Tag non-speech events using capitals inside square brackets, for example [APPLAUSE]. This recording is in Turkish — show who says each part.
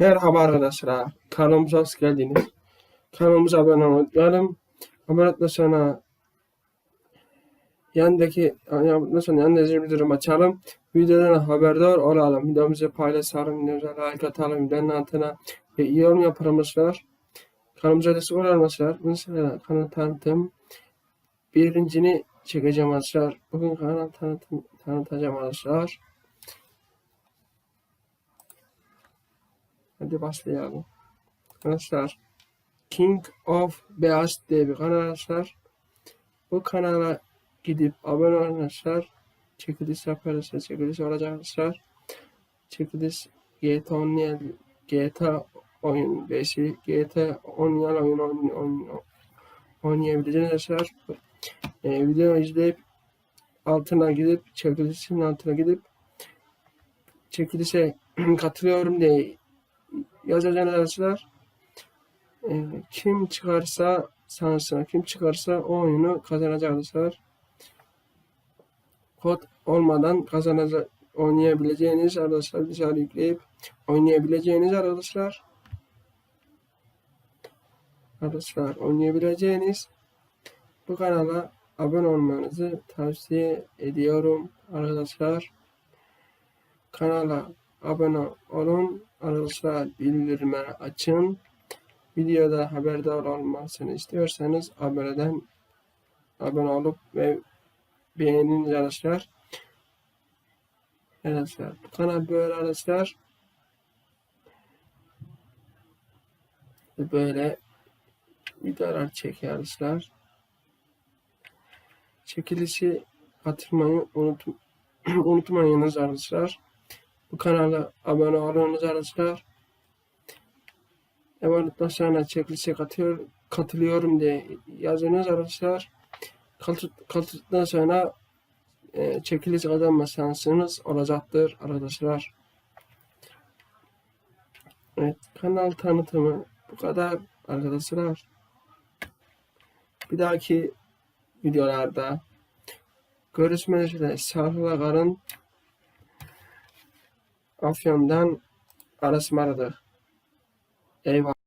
Speaker 1: Merhaba arkadaşlar. Kanalımıza hoş geldiniz. Kanalımıza abone olmayı. Abone sonra yandaki yandıktan sonra yandaki bildirim açalım. Videodan haberdar olalım. Videomuzu paylaşalım. Videomuza like atalım. Videonun altına e, yorum yaparmışlar. Kanalımıza destek olalmışlar. Mesela kanal tanıtım birincini çekeceğim arkadaşlar. Bugün kanal tanıtım tanıtacağım arkadaşlar. Hadi başlayalım. Arkadaşlar King of Beyaz diye bir kanal arkadaşlar. Bu kanala gidip abone olun arkadaşlar. Çekiliş yaparız. Çekiliş olacak arkadaşlar. Çekiliş GTA oynayan GTA oyun 5'i GTA oynayan oyun oyun oyun oynayabileceğiniz arkadaşlar. E, video izleyip altına gidip çekilişin altına gidip çekilişe [CLEARS THROAT] katılıyorum diye yazacağınız arkadaşlar. E, kim çıkarsa sansına kim çıkarsa o oyunu kazanacak arkadaşlar. Kod olmadan kazanacak oynayabileceğiniz arkadaşlar dışarı yükleyip oynayabileceğiniz arkadaşlar. Arkadaşlar oynayabileceğiniz bu kanala abone olmanızı tavsiye ediyorum arkadaşlar. Kanala abone olun arkadaşlar bildirimleri açın. Videoda haberdar olmasını istiyorsanız aboneden abone olup ve beğenin arkadaşlar. Arkadaşlar bu kanal böyle arkadaşlar. Böyle videolar çekiyor arkadaşlar. Çekilişi katılmayı unut [CLEARS THROAT] unutmayınız arkadaşlar. Bu kanala abone olunuz arkadaşlar. Abone sonra çekilişe katıyor, katılıyorum diye yazınız arkadaşlar. Katı- Katıldıktan sonra e, çekiliş kazanma şansınız olacaktır arkadaşlar. Evet, kanal tanıtımı bu kadar arkadaşlar. Bir dahaki videolarda görüşmek üzere. Sağlıkla kalın. Afyon'dan Aras Maradı. Eyvallah.